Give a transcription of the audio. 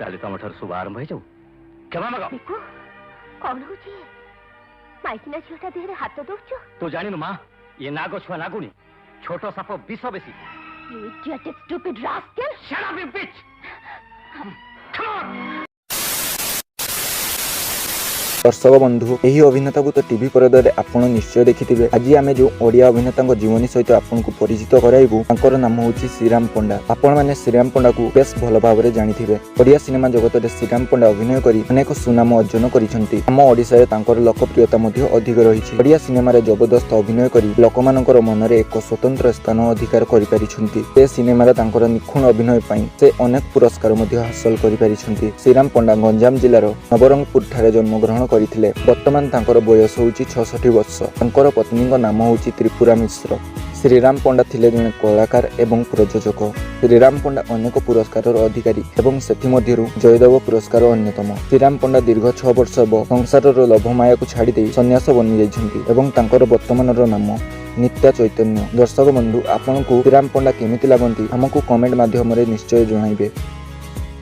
ତାହେଲେ ତମଠାରୁ ଶୁଭ ଆରମ୍ଭ ହେଇଯାଉ କ୍ଷମା ମାଗ କଣ ହଉଛି ମାଇକିନା ଝିଅଟା ଦେହରେ ହାତ ଦଉଛୁ ତୁ ଜାଣିନୁ ମା ଇଏ ନାଗ ଛୁଆ ନାଗୁନି ଛୋଟ ସାପ ବିଷ ବେଶୀ You idiot, stupid rascal! Shut up, you bitch! দর্শক বন্ধু এই অভিনেতা তো টিভি পর্দায় আপনার নিশ্চয় দেখিবে আজ আমি যে ওড়িয়া অভিনেতা জীবনী সহ আপনার পরিচিত করাইবু তাঁর নাম হচ্ছে শ্রীরাম পণ্ডা আপনার মানে শ্রীরাম পণ্ডা বেশ ভালোভাবে ভাবে জাঁথিবে ওড়িয়া সিনেমা জগতরে শ্রীরাম পণ্ডা অভিনয় করে অনেক সুনাম অর্জন করেছেন আম ওড়শায় তাঁর লোকপ্রিয়তা অধিক রয়েছে ওড়িয়া সিনেমার জবরদস্ত অভিনয় করে লোকমানকর মনে এক স্বতন্ত্র স্থান অধিকার করে করিপারিছেন সে সিনেমার তাঁর নিখুণ অভিনয় পাই সে অনেক পুরস্কার হাসল করে করিপারিছেন শ্রীরাম পণ্ডা গঞ্জাম জেলার নবরঙ্গপুর ঠার জন্মগ্রহণ করে କରିଥିଲେ ବର୍ତ୍ତମାନ ତାଙ୍କର ବୟସ ହେଉଛି ଛଅଷଠି ବର୍ଷ ତାଙ୍କର ପତ୍ନୀଙ୍କ ନାମ ହେଉଛି ତ୍ରିପୁରା ମିଶ୍ର ଶ୍ରୀରାମ ପଣ୍ଡା ଥିଲେ ଜଣେ କଳାକାର ଏବଂ ପ୍ରଯୋଜକ ଶ୍ରୀରାମ ପଣ୍ଡା ଅନେକ ପୁରସ୍କାରର ଅଧିକାରୀ ଏବଂ ସେଥିମଧ୍ୟରୁ ଜୟଦେବ ପୁରସ୍କାର ଅନ୍ୟତମ ଶ୍ରୀରାମ ପଣ୍ଡା ଦୀର୍ଘ ଛଅ ବର୍ଷ ହେବ ସଂସାରର ଲୋଭମାୟାକୁ ଛାଡ଼ି ଦେଇ ସନ୍ନ୍ୟାସ ବନିଯାଇଛନ୍ତି ଏବଂ ତାଙ୍କର ବର୍ତ୍ତମାନର ନାମ ନିତ୍ୟା ଚୈତନ୍ୟ ଦର୍ଶକ ବନ୍ଧୁ ଆପଣଙ୍କୁ ଶ୍ରୀରାମ ପଣ୍ଡା କେମିତି ଲାଗନ୍ତି ଆମକୁ କମେଣ୍ଟ ମାଧ୍ୟମରେ ନିଶ୍ଚୟ ଜଣାଇବେ